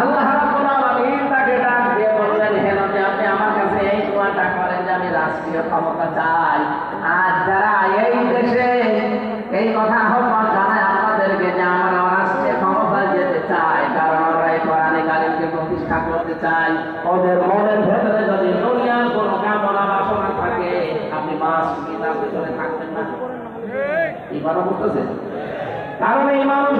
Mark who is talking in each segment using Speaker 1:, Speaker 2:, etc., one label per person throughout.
Speaker 1: আল্লাহ রাব্বুল আলামিন তাকে ডাক দিয়ে বললেন হে নবী আপনি আমার কাছে এই দোয়াটা করেন যে আমি রাষ্ট্রীয় ক্ষমতা চাই। আর যারা এই দেশে এই কথা আহ্বান জানায় আপনাদেরকে যে আমরা রাষ্ট্রীয় ক্ষমতায় যেতে চাই কারণ আমরা এই কোরআনে কারিমকে প্রতিষ্ঠা করতে চাই ওদের মনের ভেতরে যদি দুনিয়ার কোনো কামনা বাসনা থাকে আপনি মাস কি তার থাকবেন না। এই। কথা বুঝতেছেন কারণ এই মানুষগুলো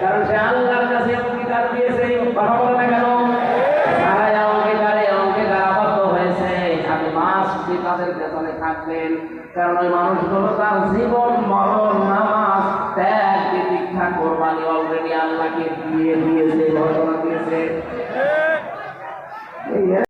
Speaker 1: কারণ সে আল্লাহর কাছে অঙ্গীকার দিয়েছে মাস দিয়ে তাদের থাকবেন? কারণ ওই মানুষগুলো তার জীবন, মরণ, নামাজ ত্যাগ দীক্ষা কোরবানি অলরেডি আল্লাহকে দিয়ে দিয়েছে, ঘোষণা দিয়েছে।